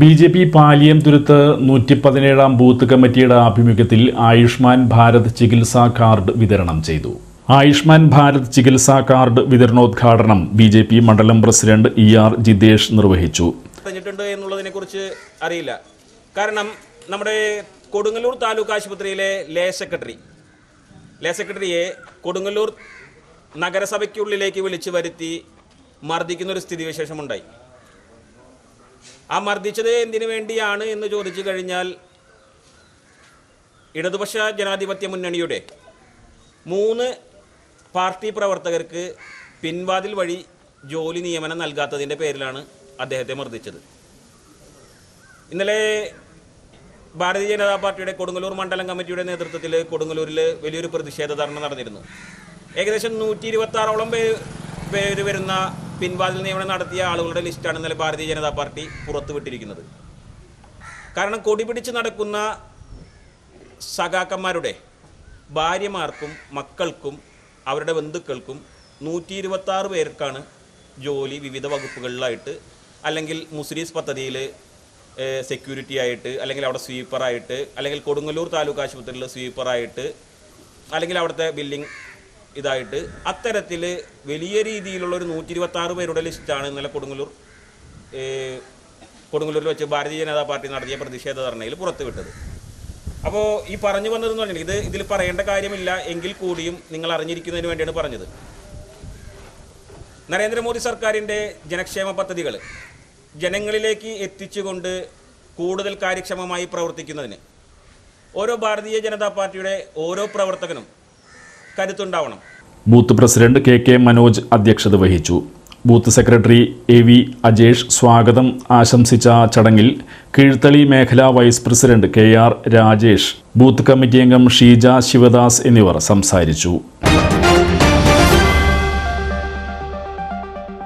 B J P Paliyam Thuruthu നൂറ്റി പതിനേഴാം booth കമ്മിറ്റിയുടെ ആഭിമുഖ്യത്തിൽ ആയുഷ്മാൻ ഭാരത് ചികിത്സാ കാർഡ് വിതരണം ചെയ്തു. ആയുഷ്മാൻ ഭാരത് ചികിത്സാ കാർഡ് വിതരണോദ്ഘാടനം ബി ജെ പി മണ്ഡലം പ്രസിഡന്റ് ഇ ആർ ജിതേഷ് നിർവഹിച്ചു. എന്നുള്ളതിനെ കുറിച്ച് അറിയില്ല. കാരണം നമ്മുടെ കൊടുങ്ങല്ലൂർ താലൂക്ക് ആശുപത്രിയിലെ ലേ സെക്രട്ടറി ലേ സെക്രട്ടറിയെ കൊടുങ്ങല്ലൂർ നഗരസഭയ്ക്കുള്ളിലേക്ക് വിളിച്ചു വരുത്തി മർദ്ദിക്കുന്നൊരു സ്ഥിതിവിശേഷമുണ്ടായി. ആ മർദ്ദിച്ചത് എന്തിനു വേണ്ടിയാണ് എന്ന് ചോദിച്ചു കഴിഞ്ഞാൽ ഇടതുപക്ഷ ജനാധിപത്യ മുന്നണിയുടെ മൂന്ന് പാർട്ടി പ്രവർത്തകർക്ക് പിൻവാതിൽ വഴി ജോലി നിയമനം നൽകാത്തതിന്റെ പേരിലാണ് അദ്ദേഹത്തെ മർദ്ദിച്ചത്. ഇന്നലെ ഭാരതീയ ജനതാ പാർട്ടിയുടെ കൊടുങ്ങല്ലൂർ മണ്ഡലം കമ്മിറ്റിയുടെ നേതൃത്വത്തിൽ കൊടുങ്ങല്ലൂരിൽ വലിയൊരു പ്രതിഷേധ ധർണ നടന്നിരുന്നു. ഏകദേശം നൂറ്റി ഇരുപത്തി ആറോളം പേര് വരുന്ന പിൻവാതിൽ നിയമനം നടത്തിയ ആളുകളുടെ ലിസ്റ്റാണ് ഇന്നലെ ഭാരതീയ ജനതാ പാർട്ടി പുറത്തുവിട്ടിരിക്കുന്നത്. കാരണം കൊടി പിടിച്ച് നടക്കുന്ന സഖാക്കന്മാരുടെ ഭാര്യമാർക്കും മക്കൾക്കും അവരുടെ ബന്ധുക്കൾക്കും നൂറ്റി ഇരുപത്താറ് പേർക്കാണ് ജോലി വിവിധ വകുപ്പുകളിലായിട്ട് അല്ലെങ്കിൽ മുസ്ലിംസ് പദ്ധതിയിൽ സെക്യൂരിറ്റി ആയിട്ട് അല്ലെങ്കിൽ അവിടെ സ്വീപ്പറായിട്ട് അല്ലെങ്കിൽ കൊടുങ്ങല്ലൂർ താലൂക്ക് ആശുപത്രിയിൽ സ്വീപ്പറായിട്ട് അല്ലെങ്കിൽ അവിടുത്തെ ബില്ലിംഗ് ഇതായിട്ട് അത്തരത്തിൽ വലിയ രീതിയിലുള്ള ഒരു നൂറ്റി ഇരുപത്തി ആറ് പേരുടെ ലിസ്റ്റാണ് ഇന്നലെ കൊടുങ്ങല്ലൂർ കൊടുങ്ങല്ലൂരിൽ വെച്ച് ഭാരതീയ ജനതാ പാർട്ടി നടത്തിയ പ്രതിഷേധ ധർണയിൽ പുറത്തുവിട്ടത്. അപ്പോൾ ഈ പറഞ്ഞു വന്നതെന്ന് പറഞ്ഞാൽ ഇത് ഇതിൽ പറയേണ്ട കാര്യമില്ല എങ്കിൽ കൂടിയും നിങ്ങൾ അറിഞ്ഞിരിക്കുന്നതിന് വേണ്ടിയാണ് പറഞ്ഞത്. നരേന്ദ്രമോദി സർക്കാരിന്റെ ജനക്ഷേമ പദ്ധതികൾ ജനങ്ങളിലേക്ക് എത്തിച്ചുകൊണ്ട് കൂടുതൽ കാര്യക്ഷമമായി പ്രവർത്തിക്കുന്നതിന് ഓരോ ഭാരതീയ ജനതാ പാർട്ടിയുടെ ഓരോ പ്രവർത്തകനും കരുത്തുണ്ടാവണം. Booth president K K Manoj അധ്യക്ഷത വഹിച്ചു. Booth secretary A V Ajesh സ്വാഗതം ആശംസിച്ച ചടങ്ങിൽ കീഴ്ത്തളി മേഖലാ vice president K R Rajesh booth committee അംഗം ഷീജ ശിവദാസ് എന്നിവർ സംസാരിച്ചു.